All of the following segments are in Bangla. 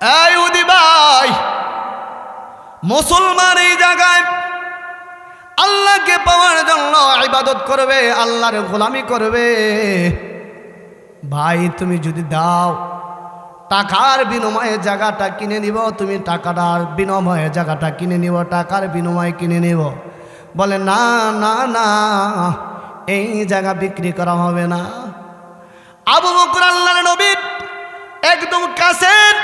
ভাই, মুসলমান এই জায়গায় আল্লাহকে পাওয়ার জন্য ইবাদত করবে, আল্লাহর গোলামি করবে। ভাই, তুমি যদি দাও, টাকার বিনিময়ে জায়গাটা কিনে নিব, তুমি টাকাটার বিনিময়ে জায়গাটা কিনে নিব, টাকার বিনিময়ে কিনে নিব। বলে, না না না, এই জায়গা বিক্রি করা হবে না। আবু বকর আল্লাহর নবী একদম কাছের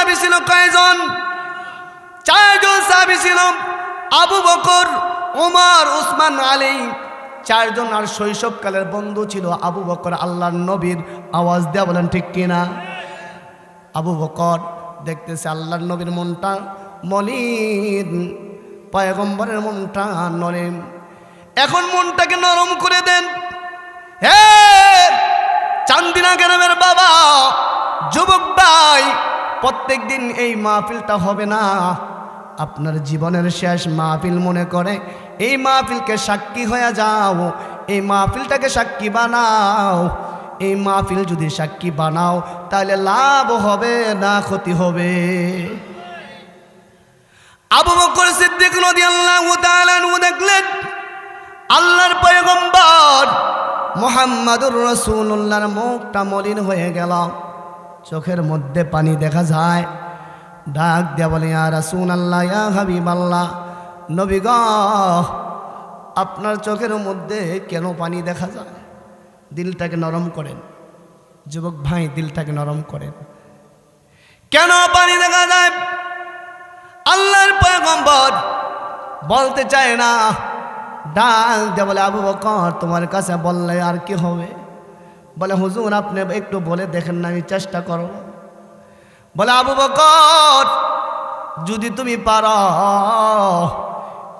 সাহাবী ছিল কয়জন? চারজন সাহাবী ছিল। আবু বকর ওমর উসমান, আলী চারজন আর শৈশবকালের বন্ধু ছিল আবু বকর, আল্লাহর নবীর আওয়াজ দেয়া বলেন ঠিক কিনা আবু বকর দেখতেছে আল্লাহর নবীর মনটা মলিন, পয়গম্বরের মনটা নরেম। এখন মনটাকে নরম করে দেন। হে, চান্দিনা গ্রামের বাবা, যুবক ভাই প্রত্যেক দিন এই মাহফিলটা হবে না। আপনার জীবনের শেষ মাহফিল মনে করে, এই মাহফিলকে সাক্ষী হয়ে যাও, এই মাহফিলটাকে সাক্ষী বানাও। এই মাহফিল যদি সাক্ষী বানাও, তাহলে লাভ হবে না ক্ষতি হবে। আবু বকর সিদ্দিক রাদিয়াল্লাহু তাআলা দেখলেন, আল্লাহর পয়গম্বর মোহাম্মদুর রসুল্লাহর মুখটা মলিন হয়ে গেল। চোখের মধ্যে পানি দেখা যায়। ডাক দেয়া বলে, ইয়া রাসুল আল্লাহ ইয়া হাবিব আল্লাহ নবী আপনার চোখের মধ্যে কেন পানি দেখা যায়? দিলটাকে নরম করেন। যুবক ভাই, দিলটাকে নরম করেন। কেন পানি দেখা যায়? আল্লাহর পয়গম্বর বলতে চায় না। ডাক দিয়ে বলে, আবু বকর, তোমার কাছে বললে আর কি হবে? বলে, হুজুর, আপনি একটু বলে দেখেন না, আমি চেষ্টা করো। বলে, আবু বকর, যদি তুমি পারো,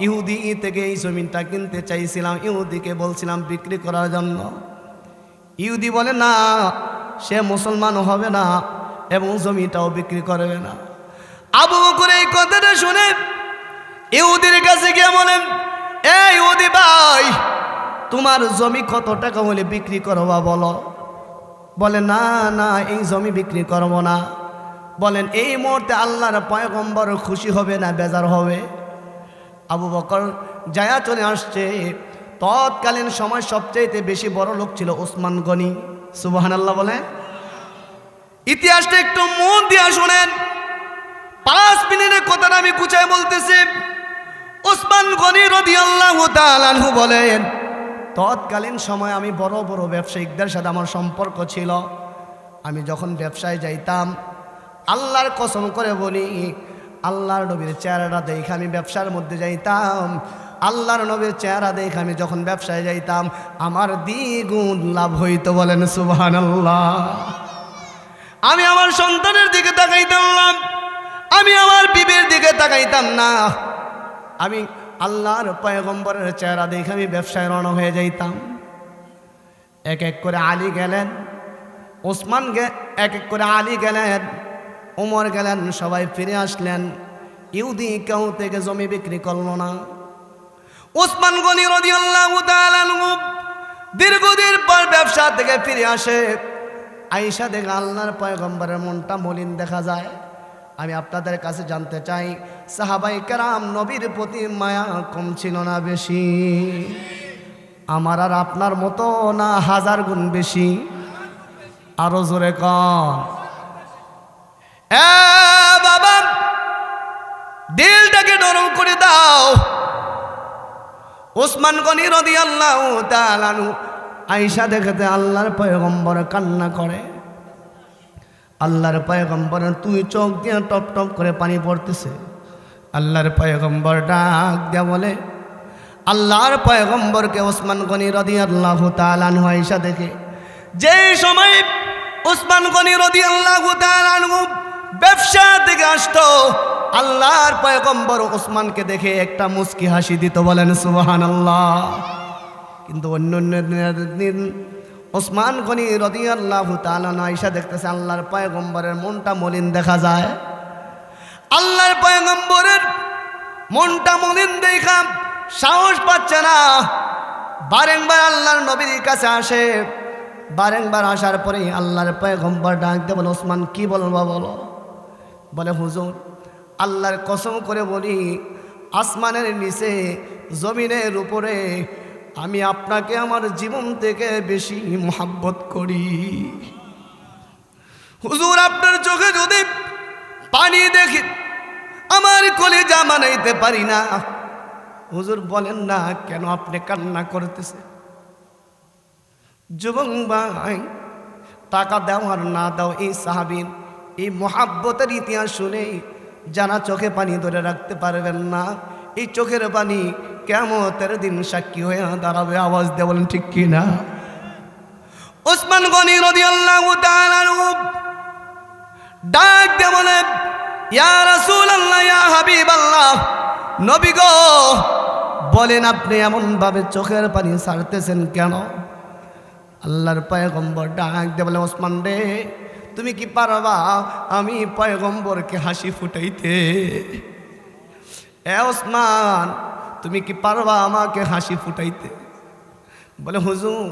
ইহুদি থেকে এই জমিনটা কিনতে চাইছিলাম, ইহুদিকে বলছিলাম বিক্রি করার জন্য। ইহুদি বলে, না, সে মুসলমান হবে না এবং জমিটাও বিক্রি করবে না। আবু বকর এই কথাটা শুনে ইহুদির কাছে গিয়ে বলেন এই ইহুদি ভাই, তোমার জমি কত টাকা হলে বিক্রি করবা বলো? বলে, না না, এই জমি বিক্রি করব না। বলেন, এই মুহূর্তে আল্লাহর পয়গম্বর খুশি হবে না, বেজার হবে? আবু বকর জায়া চলে আসছে। তৎকালীন সময় সবচাইতে বেশি বড় লোক ছিল ওসমান গনি। সুবাহান আল্লাহ বলেন। ইতিহাসটা একটু মন দিয়া শোনেন। পাঁচ মিনিটের কথাটা আমি গুছায় বলতেছি। ওসমান গনি রদি আল্লাহ বলেন তৎকালীন সময় আমি বড় বড় ব্যবসায়িকদের সাথে আমার সম্পর্ক ছিল। আমি যখন ব্যবসায় যাইতাম, আল্লাহর কসম করে বলি, আল্লাহর নবীর চেহারাটা দেখে আমি ব্যবসার মধ্যে যাইতাম। আল্লাহর নবীর চেহারা দেখে আমি যখন ব্যবসায় যাইতাম, আমার দ্বিগুণ লাভ হইতো বলেন সুবহান আমি আমার সন্তানের দিকে তাকাইতাম আমি আমার বিবের দিকে তাকাইতাম না। আমি আল্লাহর পয়গম্বরের চেহারা দেখে আমি ব্যবসায় রওনা হয়ে যাইতাম। এক এক করে আলী গেলেন, ওসমান এক এক করে আলী গেলেন উমর গেলেন, সবাই ফিরে আসলেন। ইহুদি কেউ থেকে জমি বিক্রি করল না। ওসমান গনি রদি আল্লাহ দীর্ঘদিন পর ব্যবসা থেকে ফিরে আসে। আইসা দেখে আল্লাহর পয়গম্বরের মনটা মলিন দেখা যায়। আমি আপনাদের কাছে জানতে চাই, সাহাবাই কারাম নবীর প্রতি মায়া কম ছিল না বেশি? আমার আর আপনার মতো না হাজার গুণ বেশি? আরও জোরে কন। বাবা, দিলটাকে নরম করে দাও। ওসমান গনি রদি আল্লাহ আইসা দেখতে আল্লাহর পয়গম্বর কান্না করে। আল্লাহর পয়গম্বর তুই চোখ দিয়ে টপ টপ করে পানি পড়তেছে। আল্লাহর পয়গম্বর ডাক দিয়া বলে, আল্লাহর পয়গম্বরকে ওসমান গনি রদি আল্লাহ তালানু আইসা দেখে যে সময় ওসমান গনি রদি আল্লাহ তালানু ব্যবসা থেকে আসতো, আল্লাহর পয়গম্বর ওসমানকে দেখে একটা মুস্কি হাসি দিত, বলেন সুবাহান আল্লাহ কিন্তু অন্য অন্য ওসমান গনি রদি আল্লাহ তালানা দেখতেছে, আল্লাহর পয়গম্বরের মনটা মলিন দেখা যায়। আল্লাহর পয়গম্বরের মনটা মলিন দেখা সাহস পাচ্ছে না। বারেংবার আল্লাহর নবীর কাছে আসে। বারেংবার আসার পরে আল্লাহর পয়গম্বর ডাক দেবল ওসমান, কি বলব বলো। বলে, হুজুর, আল্লাহর কসম করে বলি, আসমানের নিচে, জমিনের উপরে আমি আপনাকে আমার জীবন থেকে বেশি মোহাব্বত করি। হুজুর, আপনার চোখে যদি পানি দেখি, আমার কলেজা মানাইতে পারি না। হুজুর বলেন, না, কেন আপনি কান্না করতেছে? যুবং ভাই, টাকা দাও আর না দাও, এই সাহাবিন এই মহাব্বতের ইতিহাস শুনে যারা চোখে পানি ধরে রাখতে পারবেন না, এই চোখের পানি কেমতের দিন সাক্ষী হয়ে দাঁড়াবে, আওয়াজ দিয়ে বলেন, ঠিক কি না? ওসমান গনি রদি আল্লাহ ডাক দিয়ে বলে ইয়া রাসূল আল্লাহ ইয়া হাবিব আল্লাহ নবী গো, বলেন আপনি এমন ভাবে চোখের পানি ছাড়তেছেন কেন? আল্লাহর পয়গম্বর ডাক দে বলে ওসমান রে, তুমি কি পারবা আমি পয়গম্বরকে হাসি ফুটাইতে? এ ওসমান তুমি কি পারবা আমাকে হাসি ফুটাইতে? বলে, হুজুর,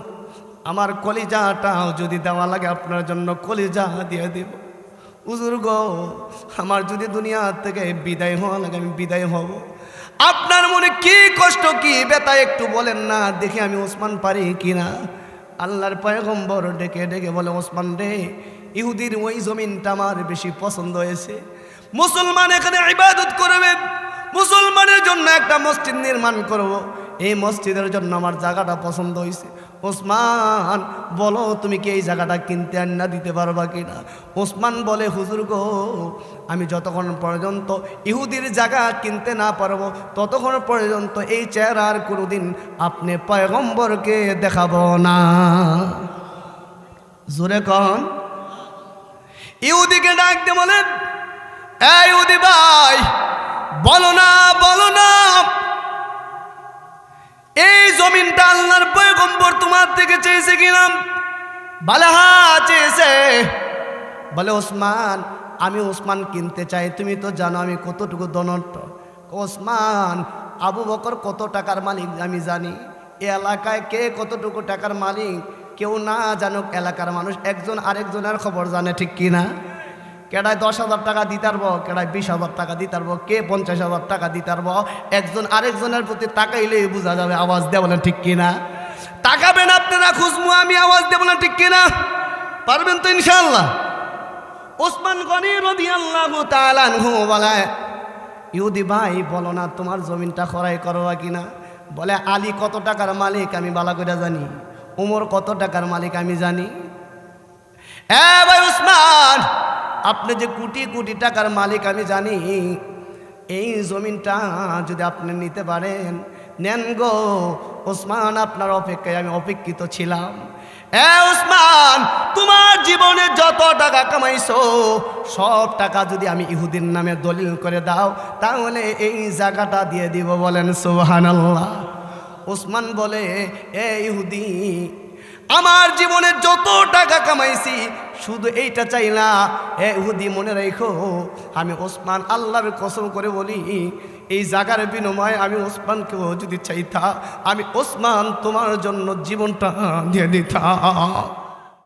আমার কলিজাটাও যদি দেওয়া লাগে, আপনার জন্য কলিজা দিয়ে দেব। হুজুর গো, আমার যদি দুনিয়া থেকে বিদায় হওয়া লাগে, আমি বিদায় হব। আপনার মনে কি কষ্ট, কি বেতা একটু বলেন না, দেখি আমি ওসমান পারি কিনা? আল্লাহর পয়গম্বর ডেকে ডেকে বলে, ওসমান রে, ইহুদির ওই জমিনটা আমার বেশি পছন্দ হয়েছে। মুসলমান এখানে ইবাদত করবে মুসলমানের জন্য একটা মসজিদ নির্মাণ করব। এই মসজিদের জন্য আমার জায়গাটা পছন্দ হয়েছে ওসমান, বলো তুমি কি এই জায়গাটা কিনতে আন্না দিতে পারবা কিনা? ওসমান বলে, হুজুর গো, আমি যতক্ষণ পর্যন্ত ইহুদির জায়গা কিনতে না পারব, ততক্ষণ পর্যন্ত এই চেহারার কোনোদিন আপনি পয়গম্বরকে দেখাবো না। জোরে কন। ইহুদিকে ডাক দিয়ে বলেন এই ইহুদি ভাই বলো না বলো না। এই জমিনটা আল্লাহর পয়গম্বর তোমার থেকে চেয়েছে কিনা? বলে হা চেয়েছে। বলে, ওসমান, আমি ওসমান কিনতে চাই। তুমি তো জানো আমি কতটুকু দনট ওসমান, আবু বকর কত টাকার মালিক আমি জানি। এ এলাকায় কে কতটুকু টাকার মালিক? কেউ না জানুক এলাকার মানুষ। একজন আরেকজনের খবর জানে, ঠিক কি না? কেডায় দশ হাজার টাকা দিতে পারব কেডায় বিশ হাজার টাকা দিতে পারব কে পঞ্চাশ হাজার টাকা দিতে পারব একজন আরেকজনের প্রতি তাকাইলেই বোঝা যাবে আওয়াজ দেব না ঠিক কিনা। তাকাবেন আপনারা খুশমু আমি আওয়াজ দেব না ঠিক কিনা। পারবেন তো ইনশাল্লাহ ওসমান গনি রদি আল্লাহ তালানহু বলে, ইহুদি ভাই, বলো না তোমার জমিনটা খরাই করবা কিনা? বলে, আলী কত টাকার মালিক আমি বালা করে জানি। উমর কত টাকার মালিক আমি জানি? এ ভাই উসমান আপনি যে কোটি কোটি টাকার মালিক আমি জানি, এই জমিনটা যদি আপনি নিতে পারেন, নেন গো। ওসমান, আপনার অপেক্ষায় আমি অপেক্ষিত ছিলাম। এ ওসমান, তোমার জীবনে যত টাকা কামাইছো, সব টাকা যদি আমি ইহুদিন নামে দলিল করে দাও, তাহলে এই জায়গাটা দিয়ে দিব বলেন সুবহানাল্লাহ। ওসমান বলে, এ ইহুদি, আমার জীবনে যত টাকা কামাইছি শুধু এইটা চাই না। হে হুদি মনে রেখো, আমি ওসমান আল্লাহর কসম করে বলি, এই জাগার বিনিময়ে আমি ওসমানকেও যদি চাইতা, আমি ওসমান তোমার জন্য জীবনটা দিয়ে দিতাম।